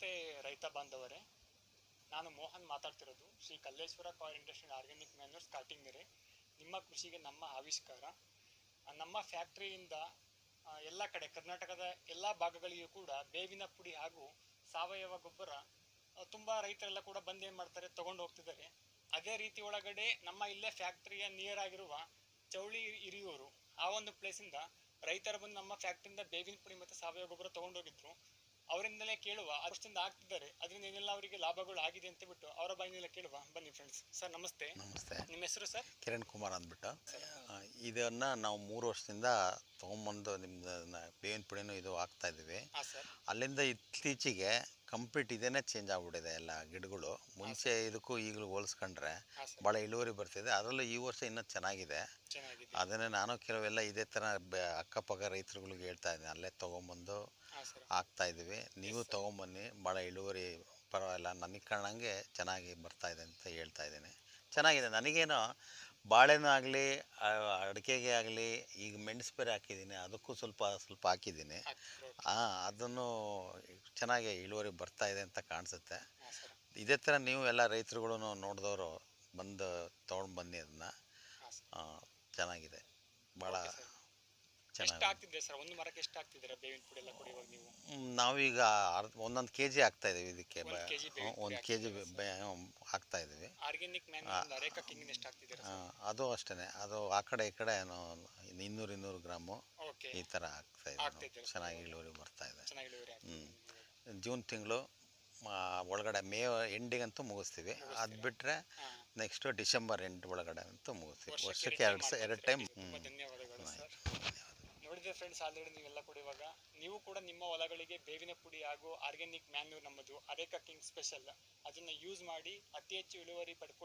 ನಮಸ್ತೆ ರೈತ ಬಾಂಧವರೇ, ನಾನು ಮೋಹನ್ ಮಾತಾಡ್ತಿರೋದು. Shri Kalleshwara car industry organic starting ಮೇರೆ ನಿಮ್ಮ ಕೃಷಿಗೆ ನಮ್ಮ ಆವಿಷ್ಕಾರ. ನಮ್ಮ ಫ್ಯಾಕ್ಟ್ರಿಯಿಂದ ಎಲ್ಲ ಕಡೆ ಕರ್ನಾಟಕದ ಎಲ್ಲ ಭಾಗಗಳಿಗೂ ಕೂಡ ಬೇವಿನ ಪುಡಿ ಹಾಗೂ ಸಾವಯವ ಗೊಬ್ಬರ ತುಂಬ ತುಂಬಾ ರೈತರೆಲ್ಲ ಕೂಡ ಬಂದು ಏನು ಮಾಡ್ತಾರೆ, ತಗೊಂಡು ಹೋಗ್ತಿದ್ದಾರೆ. ಅದೇ ರೀತಿ ಒಳಗಡೆ ನಮ್ಮ ಇಲ್ಲೇ ಫ್ಯಾಕ್ಟ್ರಿಯ ನಿಯರ್ ಆಗಿರುವ ಚೌಳಿ ಹಿರಿಯೂರು, ಆ ಒಂದು ಪ್ಲೇಸಿಂದ ರೈತರು ಬಂದು ನಮ್ಮ ಫ್ಯಾಕ್ಟ್ರಿಯಿಂದ ಬೇವಿನ ಪುಡಿ ಮತ್ತು ಸಾವಯವ ಗೊಬ್ಬರ ತಗೊಂಡೋಗಿದ್ರು ಅವರಿಂದಲೇ ಕೇಳುವ ವರ್ಷದಿಂದ ಆಗ್ತಿದ್ದಾರೆ. ಅದರಿಂದ ಏನೆಲ್ಲ ಅವರಿಗೆ ಲಾಭಗಳು ಆಗಿದೆ ಅಂತ ಬಿಟ್ಟು ಅವರ ಬಾಯಿನೆಲ್ಲ ಕೇಳುವ. ಬನ್ನಿ ಫ್ರೆಂಡ್ಸ್ ಸರ್ ನಮಸ್ತೆ. ನಮಸ್ತೆ. ನಿಮ್ಮ ಹೆಸರು ಸರ್? ಕಿರಣ್ ಕುಮಾರ್ ಅಂದ್ಬಿಟ್ಟು. ಇದನ್ನ ನಾವು ಮೂರು ವರ್ಷದಿಂದ ತೊಗೊಂಬಂದು ನಿಮ್ದು ಬೇವಿನ ಪುಡಿನೂ ಇದು ಆಗ್ತಾ ಇದ್ದೀವಿ. ಅಲ್ಲಿಂದ ಇತ್ತೀಚೆಗೆ ಕಂಪ್ಲೀಟ್ ಇದೇನೆ ಚೇಂಜ್ ಆಗ್ಬಿಟ್ಟಿದೆ ಎಲ್ಲ ಗಿಡಗಳು. ಮುಂಚೆ ಇದಕ್ಕೂ ಈಗಲೂ ಹೋಲಿಸ್ಕೊಂಡ್ರೆ ಭಾಳ ಇಳುವರಿ ಬರ್ತಿದೆ. ಅದರಲ್ಲೂ ಈ ವರ್ಷ ಇನ್ನೂ ಚೆನ್ನಾಗಿದೆ. ಅದನ್ನೇ ನಾನು ಕೆಲವೆಲ್ಲ ಇದೇ ಥರ ಅಕ್ಕಪಕ್ಕ ರೈತರುಗಳಿಗೆ ಹೇಳ್ತಾ ಇದ್ದೀನಿ. ಅಲ್ಲೇ ತೊಗೊಂಬಂದು ಹಾಕ್ತಾ ಇದ್ದೀವಿ. ನೀವು ತೊಗೊಂಬನ್ನಿ. ಭಾಳ ಇಳುವರಿ ಪರವಾಗಿಲ್ಲ. ನನಗೆ ಕಾಣಂಗೆ ಚೆನ್ನಾಗಿ ಬರ್ತಾ ಇದೆ ಅಂತ ಹೇಳ್ತಾ ಇದ್ದೀನಿ. ಚೆನ್ನಾಗಿದೆ. ನನಗೇನೋ ಬಾಳೆನೂ ಆಗಲಿ ಅಡಿಕೆಗೆ ಆಗಲಿ ಈಗ ಮೆಣಸು ಬೇರೆ ಹಾಕಿದ್ದೀನಿ. ಅದಕ್ಕೂ ಸ್ವಲ್ಪ ಸ್ವಲ್ಪ ಹಾಕಿದ್ದೀನಿ. ಅದನ್ನು ಚೆನ್ನಾಗಿ ಇಳುವರಿ ಬರ್ತಾ ಇದೆ ಅಂತ ಕಾಣಿಸುತ್ತೆ. ಇದೇ ಥರ ನೀವು ಎಲ್ಲ ರೈತರುಗಳು ನೋಡಿದವರು ಬಂದು ತೊಗೊಂಡು ಬನ್ನಿ ಅದನ್ನು. ಚೆನ್ನಾಗಿದೆ. ಭಾಳ ಎಷ್ಟು ಸರ್? ಒಂದು ಮರಕ್ಕೆ ಎಷ್ಟು ಆಗ್ತಿದ್ದೀರಾ ಬೇವಿನ ಪುಡಿ ಎಲ್ಲ ಕುಡಿಯುವಾಗ ನೀವು? ಮ್, ನಾವೀಗ ಅರ್ಧ ಒಂದೊಂದು ಕೆ ಜಿ ಹಾಕ್ತಾ ಇದೀವಿ ಇದಕ್ಕೆ ಒಂದ್ ಕೆ ಜಿ ಹಾಕ್ತಾ ಇದ್ದೀವಿ ಆರ್ಗ್ಯಾನಿಕ್ ಮ್ಯಾನ್ ಎಷ್ಟು ಅದು ಅಷ್ಟೇ ಅದು ಆ ಕಡೆ ಈ ಕಡೆ ಏನೋ ಇನ್ನೂರು ಇನ್ನೂರು ಗ್ರಾಮು ಈ ಥರ ಹಾಕ್ತಾ ಇದೆ ಇದ್ದೀವಿ ಚೆನ್ನಾಗಿ ಇಳುವರಿ ಬರ್ತಾ ಇದೆ. ಜೂನ್ ತಿಂಗಳು ಒಳಗಡೆ ಮೇ ಎಂಡಿಗಂತೂ ಮುಗಿಸ್ತೀವಿ. ಅದು ಬಿಟ್ಟರೆ ನೆಕ್ಸ್ಟ್ ಡಿಸೆಂಬರ್ ಎಂಡ್ ಒಳಗಡೆ ಅಂತೂ ಮುಗಿಸ್ತೀವಿ. ವರ್ಷಕ್ಕೆ ಎರಡು ಎರಡು ಟೈಮ್ ಮಾಡ್ತಾ ಹ್ಞೂ ತುಂಬಾ ಧನ್ಯವಾದಗಳು ಸರ್ ಫ್ರೆಂಡ್ಸ್ ಆಲ್ರೆಡಿ ನೀವೆಲ್ಲ ಕೊಡುವಾಗ ನೀವು ಕೂಡ ನಿಮ್ಮ ಹೊಲಗಳಿಗೆ ಬೇವಿನ ಪುಡಿ ಹಾಗೂ ಆರ್ಗ್ಯಾನಿಕ್ ಮ್ಯಾನ್ಯೂರ್ ನಮ್ಮದು. ಅರೇಕಾ ಕಿಂಗ್ ಸ್ಪೆಷಲ್ ಅದನ್ನ ಯೂಸ್ ಮಾಡಿ ಅತಿ ಹೆಚ್ಚು ಇಳುವರಿ ಪಡ್ಕೊಳ್ಳಿ.